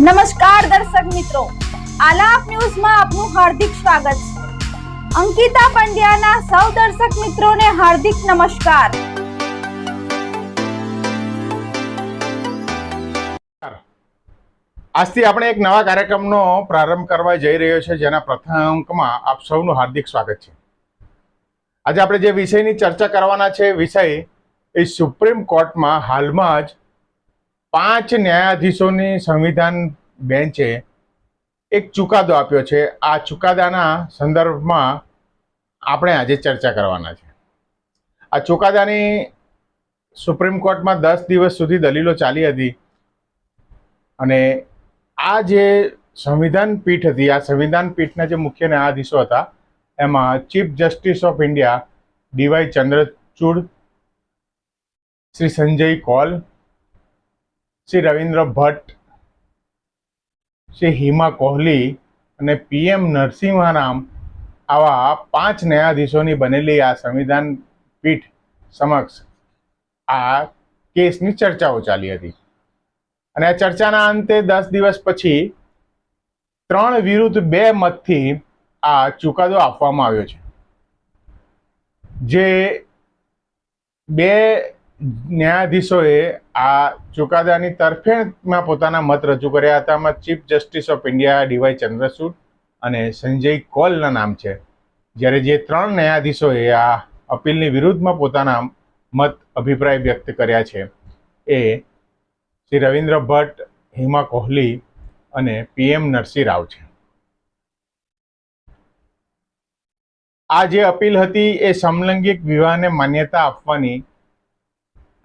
નમસ્કાર દર્શક મિત્રો. આલાપ ન્યૂઝમાં આપનું હાર્દિક સ્વાગત છે. અંકિતા પંડ્યાના સૌ દર્શક મિત્રોને હાર્દિક નમસ્કાર. આજથી આપણે એક નવા કાર્યક્રમનો પ્રારંભ કરવા જઈ રહ્યો છે, જેના પ્રથમ અંકમાં આપ સૌનું હાર્દિક સ્વાગત છે. આજે આપણે જે વિષયની ચર્ચા કરવાના છે વિષય એ સુપ્રીમ કોર્ટમાં હાલમાં જ પાંચ ન્યાયાધીશોની સંવિધાન બેન્ચે એક ચુકાદો આપ્યો છે. આ ચુકાદાના સંદર્ભમાં આપણે આજે ચર્ચા કરવાના છે. આ ચુકાદાની સુપ્રીમ કોર્ટમાં દસ દિવસ સુધી દલીલો ચાલી હતી અને આ જે સંવિધાન પીઠ હતી, આ સંવિધાન પીઠના જે મુખ્ય ન્યાયાધીશો હતા, એમાં Chief Justice of India D Y Chandrachud, Shri Sanjay Kaul, Shri Ravindra Bhat, Shri Hima Kohli અને પીએમ નરસિંહારામ આવા પાંચ ન્યાયાધીશોની બનેલી આ સંવિધાન પીઠ સમક્ષ આ કેસની ચર્ચાઓ ચાલી હતી. અને આ ચર્ચાના અંતે દસ દિવસ પછી ત્રણ વિરુદ્ધ બે મતથી આ ચુકાદો આપવામાં આવ્યો છે. જે બે ન્યાયાધીશોએ આ ચુકાદાની તરફેણમાં પોતાના મત રજૂ કર્યા હતા. એમાં Chief Justice of India D Y Chandrachud અને સંજય કોલના નામ છે. જ્યારે જે ત્રણ ન્યાયાધીશોએ આ અપીલની વિરુદ્ધમાં પોતાના મત અભિપ્રાય વ્યક્ત કર્યા છે એ શ્રી રવિન્દ્ર ભટ્ટ, હિમા કોહલી અને પીએમ નરસિંહ રાવ છે. આ જે અપીલ હતી એ સમલૈંગિક વિવાહને માન્યતા આપવાની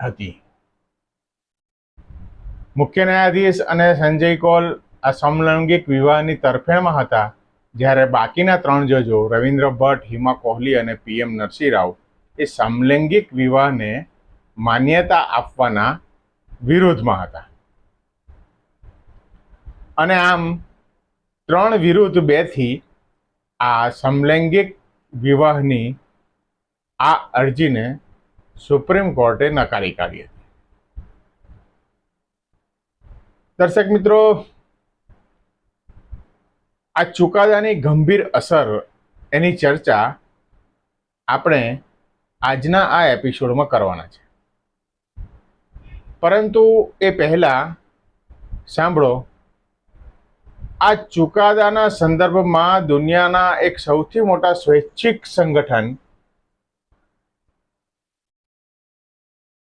હતી. મુખ્ય ન્યાયાધીશ અને સંજય કોલ આ સમલૈંગિક વિવાહની તરફેણમાં હતા જ્યારે બાકીના ત્રણ જજો રવિન્દ્ર ભટ્ટ, હિમા કોહલી અને પીએમ નરસિંહ રાવ એ સમલૈંગિક વિવાહને માન્યતા આપવાના વિરોધમાં હતા. અને આમ ત્રણ વિરુદ્ધ બેથી આ સમલૈંગિક વિવાહની આ અરજીને સુપ્રીમ કોર્ટે નકારી કાઢી હતી. દર્શક મિત્રો, આ ચુકાદાની ગંભીર અસર એની ચર્ચા આપણે આજના આ એપિસોડમાં કરવાના છે. પરંતુ એ પહેલાં, સાંભળો, આ ચુકાદાના સંદર્ભમાં દુનિયાના એક સૌથી મોટા સ્વૈચ્છિક સંગઠન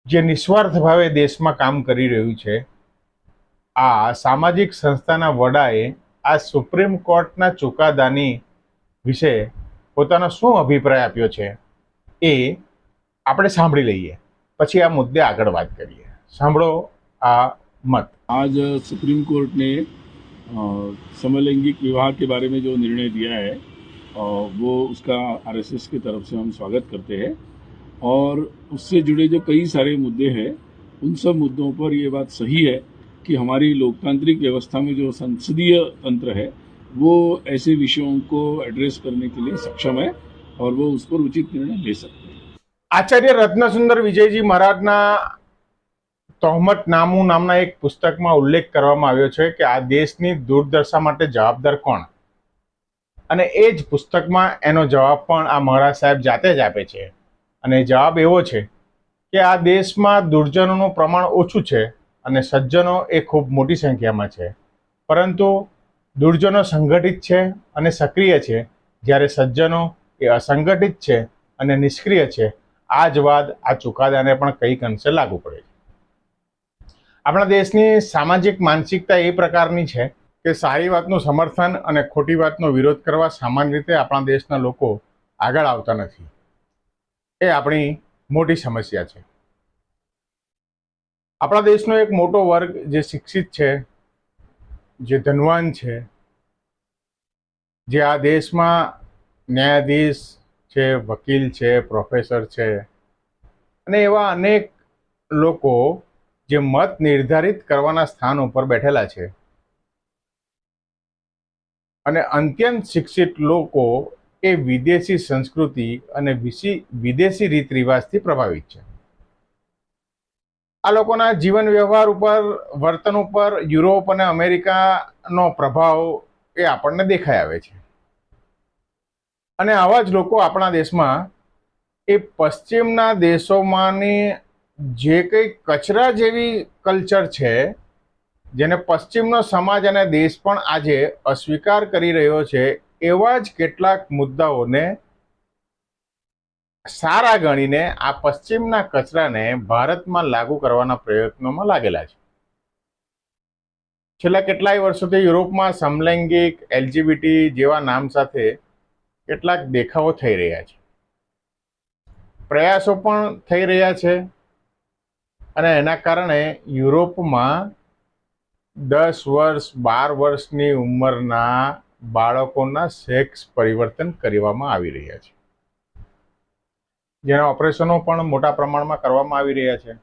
જે નિસ્વાર્થ ભાવે દેશમાં કામ કરી રહ્યું છે, આ સામાજિક સંસ્થાના વડાએ આ સુપ્રીમ કોર્ટના ચુકાદાની વિશે પોતાનો શું અભિપ્રાય આપ્યો છે એ આપણે સાંભળી લઈએ. પછી આ મુદ્દે આગળ વાત કરીએ. સાંભળો આ મત आज सुप्रीम कोर्ट ने अ, समलैंगिक विवाह के बारे में जो निर्णय दिया है अ, वो उसका आरएसएस की तरफ से हम स्वागत करते हैं और उससे जुड़े जो कई सारे मुद्दे हैं उन सब मुद्दों पर ये बात सही है कि हमारी लोकतांत्रिक व्यवस्था में जो संसदीय तंत्र है वो ऐसे विषयों को एड्रेस करने के लिए सक्षम है और वो उस पर उचित निर्णय ले सकते हैं આચાર્ય રત્નસુંદર વિજયજી મહારાજના તહોમત નામું નામના એક પુસ્તકમાં ઉલ્લેખ કરવામાં આવ્યો છે કે આ દેશની દુર્દશા માટે જવાબદાર કોણ? અને એ જ પુસ્તકમાં એનો જવાબ પણ આ મહારાજ સાહેબ જાતે જ આપે છે. અને જવાબ એવો છે કે આ દેશમાં દુર્જનોનું પ્રમાણ ઓછું છે અને સજ્જનો એ ખૂબ મોટી સંખ્યામાં છે. પરંતુ દુર્જનો સંગઠિત છે અને સક્રિય છે. જ્યારે સજ્જનો એ અસંગઠિત છે અને નિષ્ક્રિય છે. આ જ વાત આ ચુકાદાને પણ કંઈક અંશે લાગુ પડે છે. આપણા દેશની સામાજિક, માનસિકતા એ પ્રકારની છે કે સારી વાતનું સમર્થન અને ખોટી વાતનો વિરોધ કરવા સામાન્ય રીતે આપણા દેશના લોકો આગળ આવતા નથી. એ આપણી મોટી સમસ્યા છે. આપણા દેશનો એક મોટો વર્ગ જે શિક્ષિત છે, જે ધનવાન છે, જે આ દેશમાં ન્યાયાધીશ છે, વકીલ છે, પ્રોફેસર છે અને એવા અનેક લોકો જે મત નિર્ધારિત કરવાના સ્થાન ઉપર બેઠેલા છે. અને અત્યંત શિક્ષિત લોકો એ વિદેશી સંસ્કૃતિ અને વિદેશી રીત રિવાજથી પ્રભાવિત છે. આ લોકોના જીવન વ્યવહાર ઉપર, વર્તન ઉપર યુરોપ અને અમેરિકાનો પ્રભાવ એ આપણને દેખાઈ આવે છે. અને આવા જ લોકો આપણા દેશમાં એ પશ્ચિમના દેશોમાંની જે કંઈ કચરા જેવી કલ્ચર છે, જેને પશ્ચિમનો સમાજ અને દેશ પણ આજે અસ્વીકાર કરી રહ્યો છે, એવા જ કેટલાક મુદ્દાઓને સારા ગણીને આ પશ્ચિમના કચરાને ભારતમાં લાગુ કરવાના પ્રયત્નોમાં લાગેલા છે. છેલ્લા કેટલાય વર્ષોથી યુરોપમાં સમલૈંગિક, એલજીબીટી જેવા નામ સાથે કેટલાક દેખાવો થઈ રહ્યા છે. પ્રયાસો પણ થઈ રહ્યા છે. અને એના કારણે યુરોપમાં દસ વર્ષ, બાર વર્ષની ઉંમરના બાળકોના સેક્સ પરિવર્તન કરવામાં આવી રહ્યા છે. જેના ઓપરેશનો પણ મોટા પ્રમાણમાં કરવામાં આવી રહ્યા છે.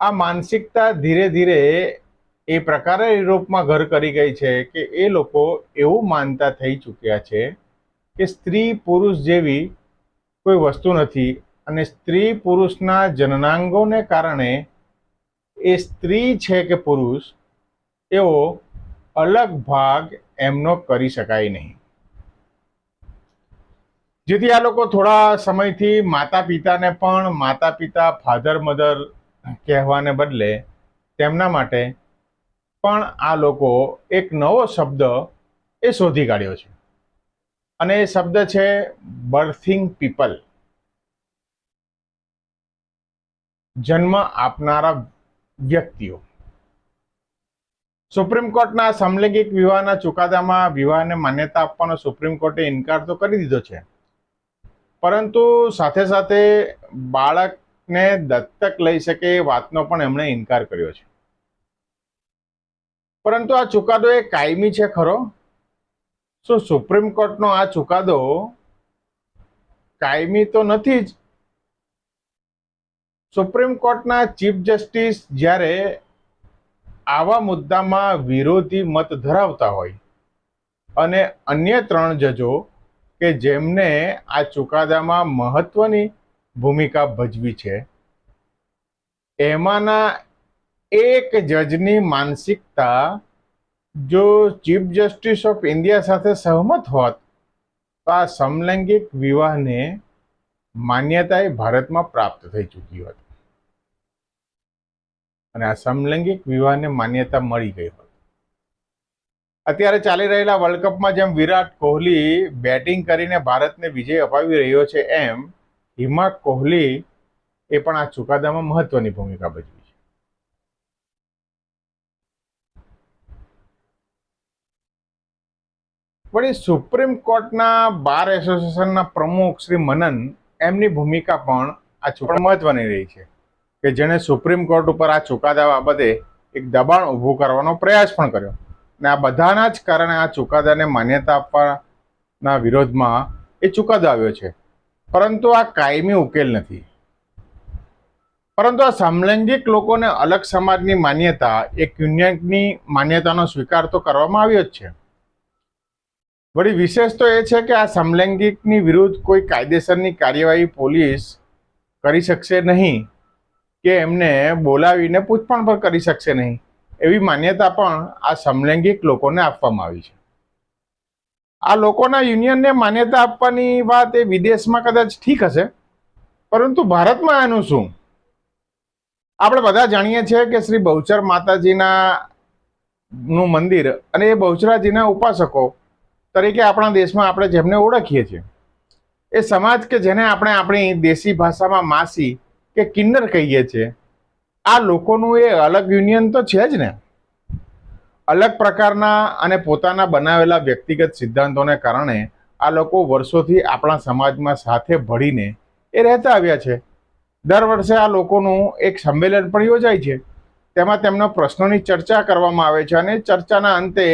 આ માનસિકતા ધીરે ધીરે એ પ્રકારે યુરોપમાં ઘર કરી ગઈ છે કે એ લોકો એવું માનતા થઈ ચૂક્યા છે કે સ્ત્રી પુરુષ જેવી કોઈ વસ્તુ નથી અને સ્ત્રી પુરુષના જનનાંગોને કારણે એ સ્ત્રી છે કે પુરુષ, એવો અલગ ભાગ એમનો કરી શકાય નહીં. જેથી આ લોકો થોડા સમયથી માતા પિતાને પણ માતા પિતા ફાધર મધર કહેવાને બદલે તેમના માટે પણ આ લોકો એક નવો શબ્દ એ શોધી કાઢ્યો છે. અને એ શબ્દ છે બર્થિંગ પીપલ જન્મ આપનારા વ્યક્તિઓ. સુપ્રીમ કોર્ટના સમલૈંગિક વિવાહના ચુકાદામાં વિવાહને માન્યતા આપવાનો સુપ્રીમ કોર્ટે ઇનકાર તો કરી દીધો છે. પરંતુ સાથે સાથે બાળકને દત્તક લઈ શકે એ વાતનો પણ એમણે ઇનકાર કર્યો છે. પરંતુ આ ચુકાદો એ કાયમી છે ખરો? શું સુપ્રીમ કોર્ટનો આ ચુકાદો કાયમી તો નથી જ? સુપ્રીમ કોર્ટના ચીફ જસ્ટિસ જ્યારે આવા મુદ્દામાં વિરોધી મત ધરાવતા હોય અને અન્ય ત્રણ જજો કે જેમને આ ચુકાદામાં મહત્વની ભૂમિકા ભજવી છે, એમાંના એક જજની માનસિકતા જો ચીફ જસ્ટિસ ઓફ ઇન્ડિયા સાથે સહમત હોત, તો આ સમલૈંગિક વિવાહને માન્યતા એ ભારતમાં પ્રાપ્ત થઈ ચૂકી હતી. અને આ સમલૈંગિક વિવાહને માન્યતા મળી ગઈ હતી. અત્યારે ચાલી રહેલા વર્લ્ડ કપમાં જેમ વિરાટ કોહલી બેટિંગ કરીને ભારતને વિજય અપાવી રહ્યો છે એમ, હિમા કોહલી એ પણ આ ચુકાદામાં મહત્વની ભૂમિકા ભજવી છે. વળી સુપ્રીમ કોર્ટના બાર એસોસિએશનના પ્રમુખ શ્રી મનન એમની ભૂમિકા પણ આ ચુકાદા મહત્વની રહી છે કે જેણે સુપ્રીમ કોર્ટ ઉપર આ ચુકાદા બાબતે એક દબાણ ઊભું કરવાનો પ્રયાસ પણ કર્યો. અને આ બધાના જ કારણે આ ચુકાદાને માન્યતા આપવાના વિરોધમાં એ ચુકાદો આવ્યો છે. પરંતુ આ કાયમી ઉકેલ નથી. પરંતુ આ સમલૈંગિક લોકોને અલગ સમાજની માન્યતા, એક યુનિયનની માન્યતાનો સ્વીકાર તો કરવામાં આવ્યો જ છે. વળી વિશેષ તો એ છે કે આ સમલૈંગિકની વિરુદ્ધ કોઈ કાયદેસરની કાર્યવાહી પોલીસ કરી શકશે નહીં કે એમને બોલાવીને પૂછપણ પણ કરી શકશે નહીં. એવી માન્યતા પણ આ સમલૈંગિક લોકોને આપવામાં આવી છે. આ લોકોના યુનિયનને માન્યતા આપવાની વાત એ વિદેશમાં કદાચ ઠીક હશે, પરંતુ ભારતમાં આનું શું? આપણે બધા જાણીએ છીએ કે શ્રી બહુચર માતાજીના નું મંદિર અને એ બહુચરાજીના ઉપાસકો તરીકે આપણા દેશમાં આપણે જેમને ઓળખીએ છીએ, એ સમાજ કે જેને આપણે આપણી દેશી ભાષામાં માસી કે કિન્નર કહીએ છીએ, આ લોકોનું એ અલગ યુનિયન તો છે જ ને. અલગ પ્રકારના અને પોતાના બનાવેલા વ્યક્તિગત સિદ્ધાંતોને કારણે આ લોકો વર્ષોથી આપણા સમાજમાં સાથે ભળીને એ રહેતા આવ્યા છે. દર વર્ષે આ લોકોનું એક સંમેલન પણ યોજાય છે. તેમાં તેમના પ્રશ્નોની ચર્ચા કરવામાં આવે છે અને ચર્ચાના અંતે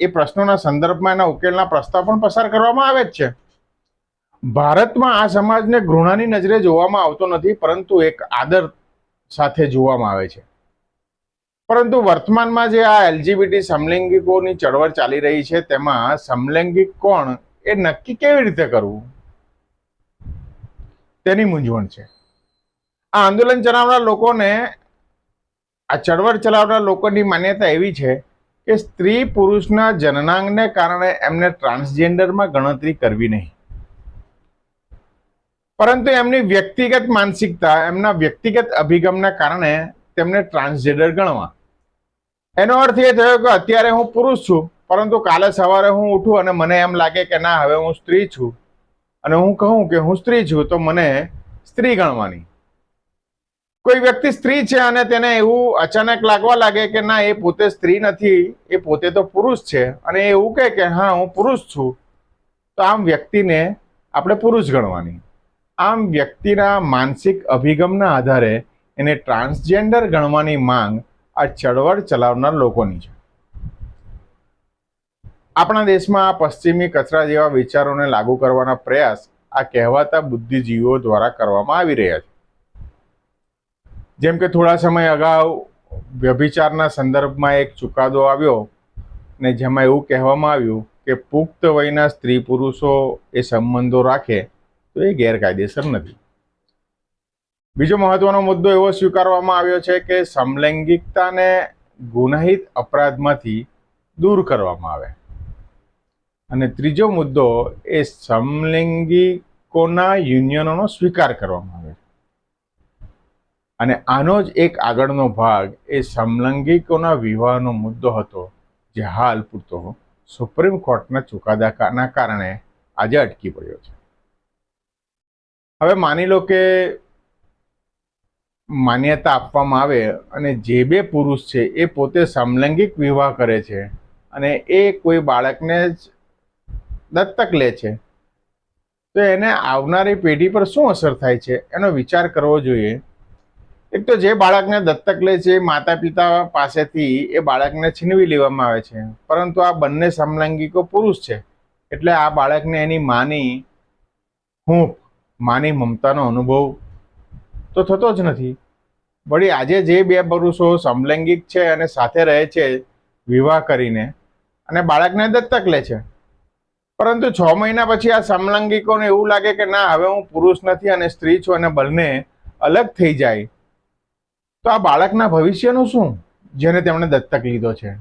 એ પ્રશ્નોના સંદર્ભમાં એના ઉકેલના પ્રસ્તાવ પણ પસાર કરવામાં આવે જ છે. ભારતમાં આ સમાજને ઘૃણાની નજરે જોવામાં આવતો નથી, પરંતુ એક આદર સાથે જોવામાં આવે છે. પરંતુ વર્તમાનમાં જે આ એલજીબીટી સમલૈંગિકોની ચળવળ ચાલી રહી છે, તેમાં સમલૈંગિક કોણ એ નક્કી કેવી રીતે કરવું? તેની મૂંઝવણ છે. આ આંદોલન ચલાવનાર લોકોને, આ ચળવળ ચલાવનાર લોકોની માન્યતા એવી છે કે સ્ત્રી પુરુષના જનનાંગને કારણે એમને ટ્રાન્સજેન્ડરમાં ગણતરી કરવી નહીં. પરંતુ એમની વ્યક્તિગત માનસિકતા, એમના વ્યક્તિગત અભિગમના કારણે તેમને ટ્રાન્સજેન્ડર ગણવા. એનો અર્થ એ થયો કે અત્યારે હું પુરુષ છું, પરંતુ કાલે સવારે હું ઉઠું અને મને એમ લાગે કે ના, હવે હું સ્ત્રી છું. અને હું કહું કે હું સ્ત્રી છું, તો મને સ્ત્રી ગણવાની. કોઈ વ્યક્તિ સ્ત્રી છે અને તેને એવું અચાનક લાગવા લાગે કે ના, એ પોતે સ્ત્રી નથી, એ પોતે તો પુરુષ છે. અને એવું કહે કે, હા, હું પુરુષ છું. તો આમ વ્યક્તિને આપણે પુરુષ ગણવાની. આમ વ્યક્તિના માનસિક અભિગમના આધારે એને ટ્રાન્સજેન્ડર ગણવાની માંગ આ ચળવળ ચલાવનાર લોકોની છે. આપણા દેશમાં આ પશ્ચિમી કચરા જેવા વિચારોને લાગુ કરવાના પ્રયાસ આ કહેવાતા બુદ્ધિજીવીઓ દ્વારા કરવામાં આવી રહ્યા છે. જેમ કે થોડા સમય અગાઉ વ્યભિચારના સંદર્ભમાં એક ચુકાદો આવ્યો ને જેમાં એવું કહેવામાં આવ્યું કે પુખ્ત વયના સ્ત્રી પુરુષો એ સંબંધો રાખે તો એ ગેરકાયદેસર નથી. બીજો મહત્વનો મુદ્દો એવો સ્વીકારવામાં આવ્યો છે કે સમલૈંગિકતાને ગુનાહિત અપરાધમાંથી દૂર કરવામાં આવે. અને ત્રીજો મુદ્દો એ સમલૈંગિકોના યુનિયનોનો સ્વીકાર કરવામાં આવે અને આનો જ એક આગળનો ભાગ એ સમલૈંગિકોના વિવાહનો મુદ્દો હતો, જે હાલ પૂરતો સુપ્રીમ કોર્ટના ચુકાદાના કારણે આજે અટકી પડ્યો છે. હવે માની લો કે માન્યતા આપવામાં આવે અને જે બે પુરુષ છે એ પોતે સમલૈંગિક વિવાહ કરે છે અને એ કોઈ બાળકને જ દત્તક લે છે, તો એને આવનારી પેઢી પર શું અસર થાય છે? એનો વિચાર કરવો જોઈએ. એક તો જે બાળકને દત્તક લે છે માતા પિતા પાસેથી એ બાળકને છીનવી લેવામાં આવે છે. પરંતુ આ બંને સમલૈંગિકો પુરુષ છે. એટલે આ બાળકને એની માની હૂંફ, માની મમતાનો અનુભવ તો થતો જ નથી. વળી આજે જે બે પુરુષો સમલૈંગિક છે અને સાથે રહે છે વિવાહ કરીને અને બાળકને દત્તક લે છે. પરંતુ છ મહિના પછી આ સમલૈંગિકોને એવું લાગે કે ના, હવે હું પુરુષ નથી અને સ્ત્રી છું અને બંને અલગ થઈ જાય. તો આ બાળકના ભવિષ્યનું શું? જેને તેમણે દત્તક લીધો છે.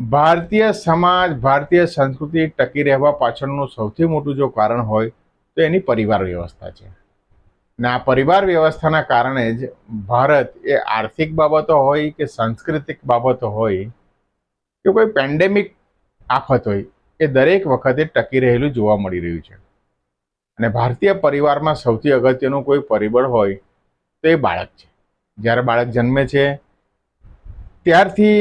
ભારતીય સમાજ, ભારતીય સંસ્કૃતિ ટકી રહેવા પાછળનું સૌથી મોટું જો કારણ હોય, તો એની પરિવાર વ્યવસ્થા છે. ને આ પરિવાર વ્યવસ્થાના કારણે જ ભારત એ આર્થિક બાબતો હોય કે સાંસ્કૃતિક બાબતો હોય, કે કોઈ પેન્ડેમિક આફત હોય, એ દરેક વખતે ટકી રહેલું જોવા મળી રહ્યું છે. અને ભારતીય પરિવારમાં સૌથી અગત્યનું કોઈ પરિબળ હોય તો એ બાળક છે. જ્યારે બાળક જન્મે છે, ત્યારથી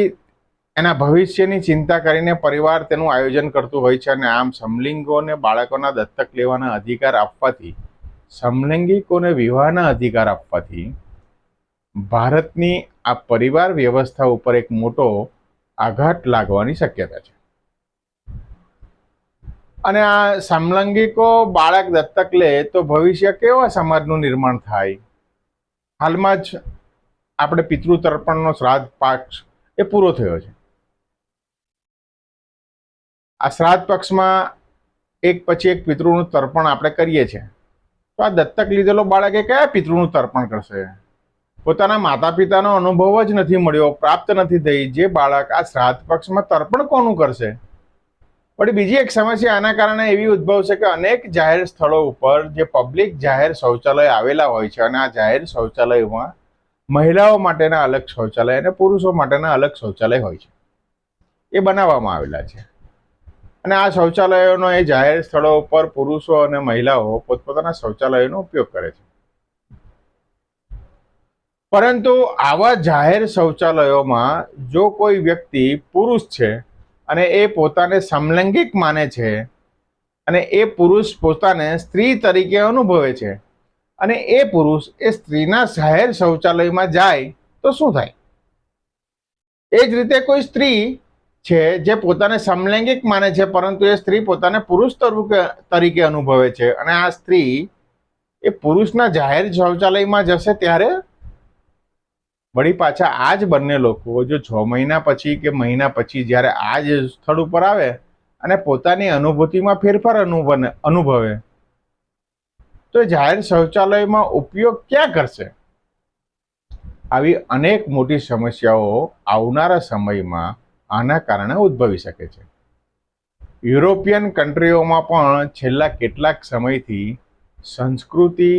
એના ભવિષ્યની ચિંતા કરીને પરિવાર તેનું આયોજન કરતું હોય છે અને આમ સમલિંગોને બાળકોના દત્તક લેવાના અધિકાર આપવાથી, સમલૈંગિકોને વિવાહના અધિકાર આપવાથી, ભારતની આ પરિવાર વ્યવસ્થા ઉપર એક મોટો આઘાત લાગવાની શક્યતા છે. અને આ સમલંગિકો બાળક દત્તક લે તો ભવિષ્ય કેવા સમાજનું નિર્માણ થાય? હાલમાં જ આપણે પિતૃતર્પણનો શ્રાદ્ધ પક્ષ એ પૂરો થયો છે. આ શ્રાદ્ધ પક્ષમાં એક પછી એક પિતૃનું તર્પણ આપણે કરીએ છીએ. તો આ દત્તક લીધેલો બાળક એ કયા પિતૃનું તર્પણ કરશે? પોતાના માતા પિતાનો અનુભવ જ નથી મળ્યો, પ્રાપ્ત નથી થઈ. જે બાળક આ શ્રાદ્ધ પક્ષમાં તર્પણ કોનું કરશે? વળી બીજી એક સમસ્યા આના કારણે એવી ઉદ્ભવશે કે અનેક જાહેર સ્થળો ઉપર જે પબ્લિક જાહેર શૌચાલય આવેલા હોય છે અને આ જાહેર શૌચાલયોમાં મહિલાઓ માટેના અલગ શૌચાલય અને પુરુષો માટેના અલગ શૌચાલય હોય છે. એ બનાવવામાં આવેલા છે. અને આ શૌચાલયોનો એ જાહેર સ્થળો ઉપર પુરુષો અને મહિલાઓ પોતપોતાના શૌચાલયોનો ઉપયોગ કરે છે. પરંતુ આવા જાહેર શૌચાલયોમાં જો કોઈ વ્યક્તિ પુરુષ છે અને એ પોતાને સમલૈંગિક માને છે અને એ પુરુષ પોતાને સ્ત્રી તરીકે અનુભવે છે. અને એ પુરુષ એ સ્ત્રીના જાહેર શૌચાલયમાં જાય તો શું થાય? એ જ રીતે કોઈ સ્ત્રી છે જે પોતાને સમલૈંગિક માને છે, પરંતુ એ સ્ત્રી પોતાને પુરુષ તરીકે અનુભવે છે. અને આ સ્ત્રી એ પુરુષના જાહેર શૌચાલયમાં જશે ત્યારે વળી પાછા આ જ બંને લોકો જો છ મહિના પછી કે મહિના પછી જ્યારે આ જ સ્થળ ઉપર આવે અને પોતાની અનુભૂતિમાં ફેરફાર અનુભવ અનુભવે, તો જાહેર શૌચાલયમાં ઉપયોગ ક્યાં કરશે? આવી અનેક મોટી સમસ્યાઓ આવનારા સમયમાં આના કારણે ઉદ્ભવી શકે છે. યુરોપિયન કન્ટ્રીઓમાં પણ છેલ્લા કેટલાક સમયથી સંસ્કૃતિ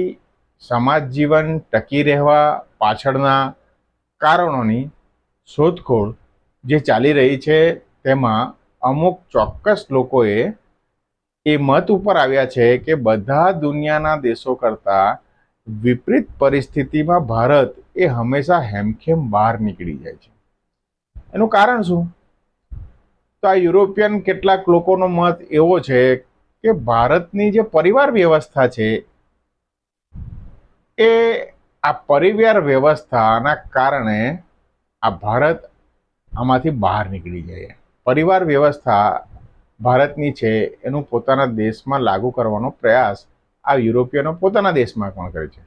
સમાજ જીવન ટકી રહેવા પાછળના કારણોની શોધખોળ જે ચાલી રહી છે તેમાં અમુક ચોક્કસ લોકોએ એ મત ઉપર આવ્યા છે કે બધા દુનિયાના દેશો કરતાં વિપરીત પરિસ્થિતિમાં ભારત એ હંમેશા હેમખેમ બહાર નીકળી જાય છે. એનું કારણ શું? તો આ યુરોપિયન કેટલાક લોકોનો મત એવો છે કે ભારતની જે પરિવાર વ્યવસ્થા છે એ આ પરિવાર વ્યવસ્થાના કારણે આ ભારત આમાંથી બહાર નીકળી જાય. પરિવાર વ્યવસ્થા ભારતની છે, એનું પોતાના દેશમાં લાગુ કરવાનો પ્રયાસ આ યુરોપિયનો પોતાના દેશમાં પણ કરે છે.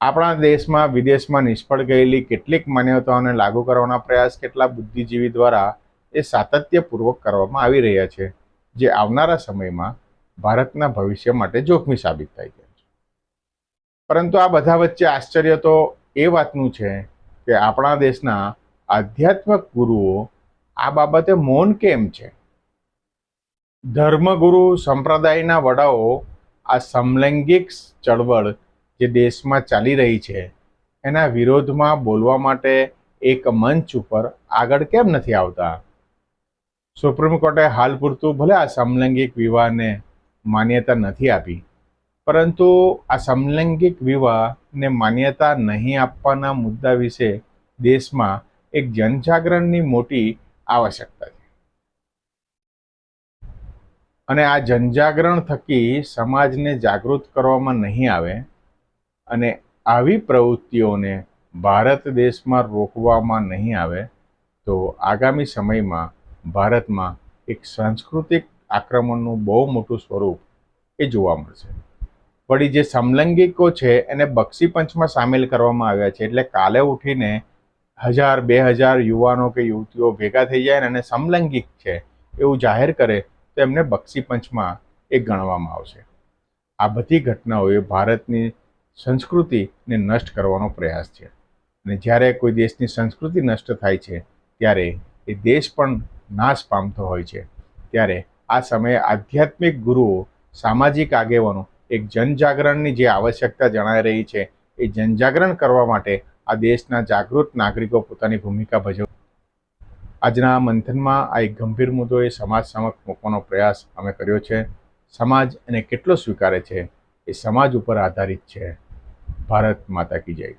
આપણા દેશમાં, વિદેશમાં નિષ્ફળ ગયેલી કેટલીક માન્યતાઓને લાગુ કરવાના પ્રયાસ કેટલા બુદ્ધિજીવી દ્વારા એ સાતત્યપૂર્વક કરવામાં આવી રહ્યા છે, જે આવનારા સમયમાં ભારતના ભવિષ્ય માટે જોખમી સાબિત થાય છે. પરંતુ આ બધા વચ્ચે આશ્ચર્ય તો એ વાતનું છે કે આપણા દેશના આધ્યાત્મિક ગુરુઓ આ બાબતે મૌન કેમ છે? ધર્મગુરુ સંપ્રદાયના વડાઓ આ સમલૈંગિક ચળવળ જે દેશમાં ચાલી રહી છે, એના વિરોધમાં બોલવા માટે એક મંચ ઉપર આગળ કેમ નથી આવતા? સુપ્રીમ કોર્ટે હાલ પૂરતું ભલે આ સમલૈંગિક વિવાહને માન્યતા નથી આપી પરંતુ આ સમલૈંગિક વિવાહને માન્યતા નહીં આપવાના મુદ્દા વિશે દેશમાં એક જનજાગરણની મોટી આવશ્યકતા છે. અને આ જનજાગરણ થકી સમાજને જાગૃત કરવામાં નહીં આવે અને આવી પ્રવૃત્તિઓને ભારત દેશમાં રોકવામાં નહીં આવે તો આગામી સમયમાં ભારતમાં એક સાંસ્કૃતિક આક્રમણનું બહુ મોટું સ્વરૂપ એ જોવા મળશે. વળી જે સમલૈંગિકો છે, એને બક્ષી પંચમાં સામેલ કરવામાં આવ્યા છે. એટલે કાલે ઉઠીને હજાર, બે હજાર યુવાનો કે યુવતીઓ ભેગા થઈ જાય અને સમલૈંગિક છે એવું જાહેર કરે, તો એમને બક્ષી પંચમાં એ ગણવામાં આવશે. આ બધી ઘટનાઓએ ભારતની સંસ્કૃતિને નષ્ટ કરવાનો પ્રયાસ છે. અને જ્યારે કોઈ દેશની સંસ્કૃતિ નષ્ટ થાય છે, ત્યારે એ દેશ પણ નાશ પામતો હોય છે. ત્યારે આ સમયે આધ્યાત્મિક ગુરુઓ સામાજિક આગેવાનો એક જનજાગરણની જે આવશ્યકતા જણાઈ રહી છે, એ જનજાગરણ કરવા માટે આ દેશના જાગૃત નાગરિકો પોતાની ભૂમિકા ભજવ આજના મંથનમાં આ એક ગંભીર મુદ્દો એ સમાજ સમક્ષ મૂકવાનો પ્રયાસ અમે કર્યો છે. સમાજ એને કેટલો સ્વીકારે છે? એ સમાજ ઉપર આધારિત છે. ભારત માતા કી જય.